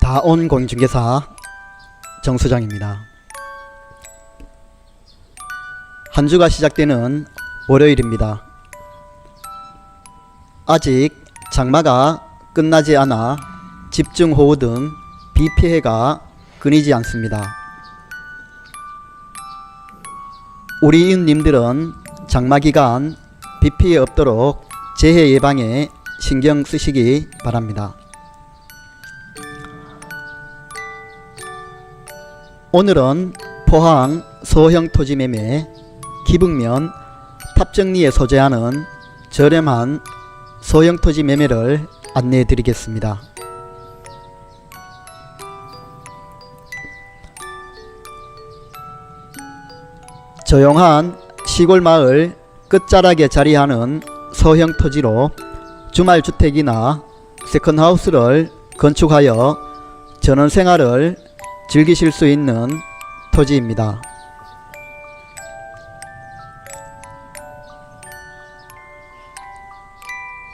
다온 공인중개사 정수장입니다. 한 주가 시작되는 월요일입니다. 아직 장마가 끝나지 않아 집중호우 등 비 피해가 끊이지 않습니다. 우리 이웃님들은 장마 기간 비 피해 없도록 재해 예방에 신경 쓰시기 바랍니다. 오늘은 포항 소형 토지 매매 기북면 탑정리에 소재하는 저렴한 소형 토지 매매를 안내해 드리겠습니다. 조용한 시골 마을 끝자락에 자리하는 소형 토지로 주말 주택이나 세컨하우스를 건축하여 전원 생활을 즐기실 수 있는 토지입니다.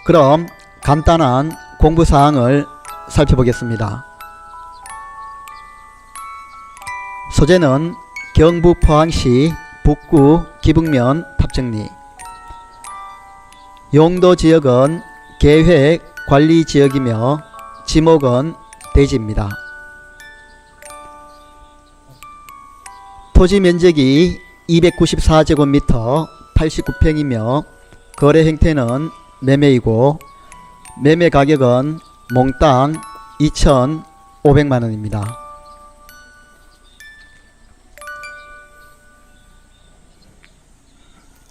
그럼 간단한 공부 사항을 살펴보겠습니다. 소재는 경북 포항시 북구 기북면 탑정리 용도 지역은 계획 관리 지역이며 지목은 대지입니다. 토지 면적이 294제곱미터 89평이며 거래 형태는 매매이고 매매 가격은 몽땅 2,500만 원입니다.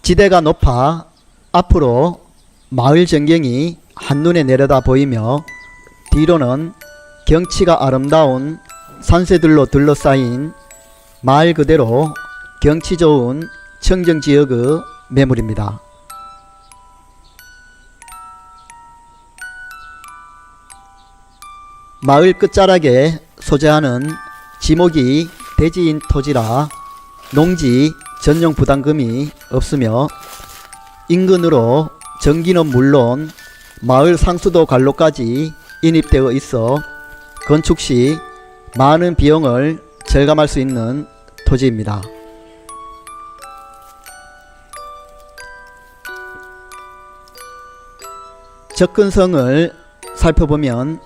지대가 높아 앞으로 마을 전경이 한눈에 내려다 보이며 뒤로는 경치가 아름다운 산새들로 둘러싸인 마을 그대로 경치 좋은 청정 지역의 매물입니다. 마을 끝자락에 소재하는 지목이 대지인 토지라 농지 전용 부담금이 없으며 인근으로 전기는 물론 마을 상수도 관로까지 인입되어 있어 건축 시 많은 비용을 절감할 수 있는 토지입니다. 접근성을 살펴보면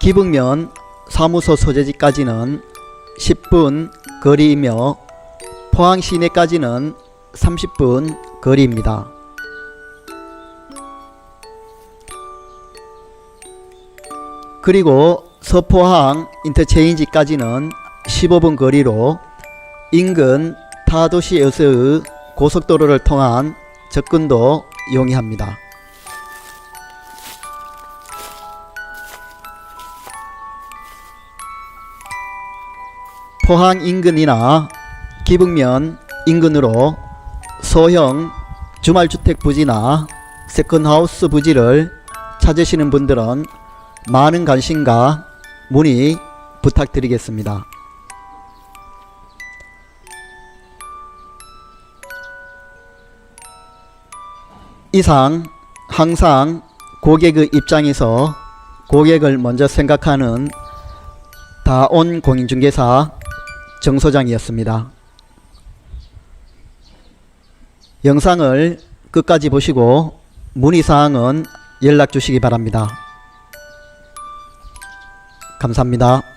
기북면 사무소 소재지까지는 10분 거리이며 포항 시내까지는 30분 거리입니다. 그리고 서포항 인터체인지까지는 15분 거리로 인근 타 도시에서의 고속도로를 통한 접근도 용이합니다. 포항 인근이나 기북면 인근으로 소형 주말주택 부지나 세컨하우스 부지를 찾으시는 분들은 많은 관심과 문의 부탁드리겠습니다. 이상 항상 고객의 입장에서 고객을 먼저 생각하는 다온 공인중개사 정 소장이었습니다. 영상을 끝까지 보시고 문의사항은 연락 주시기 바랍니다. 감사합니다.